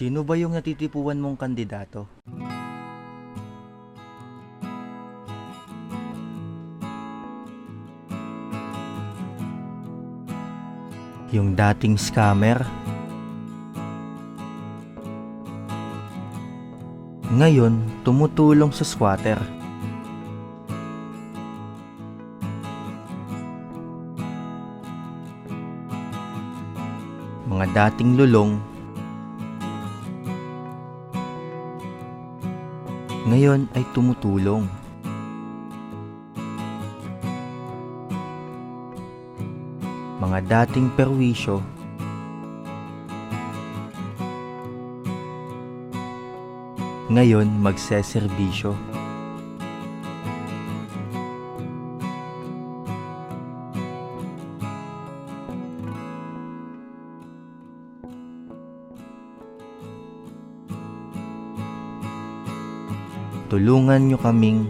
Sino ba yung natitipuan mong kandidato? Yung dating scammer? Ngayon, tumutulong sa squatter. Mga dating lulong ngayon ay tumutulong. Mga dating perwisyo ngayon magseserbisyo. Tulungan nyo kaming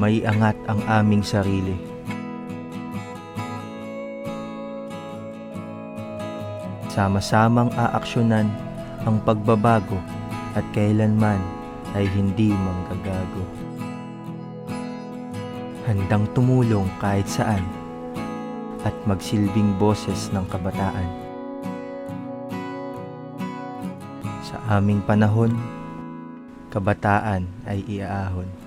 maiangat ang aming sarili. Sama-samang aaksyonan ang pagbabago at kailanman ay hindi manggagago. Handang tumulong kahit saan at magsilbing boses ng kabataan. Sa aming panahon, kabataan ay iaahon.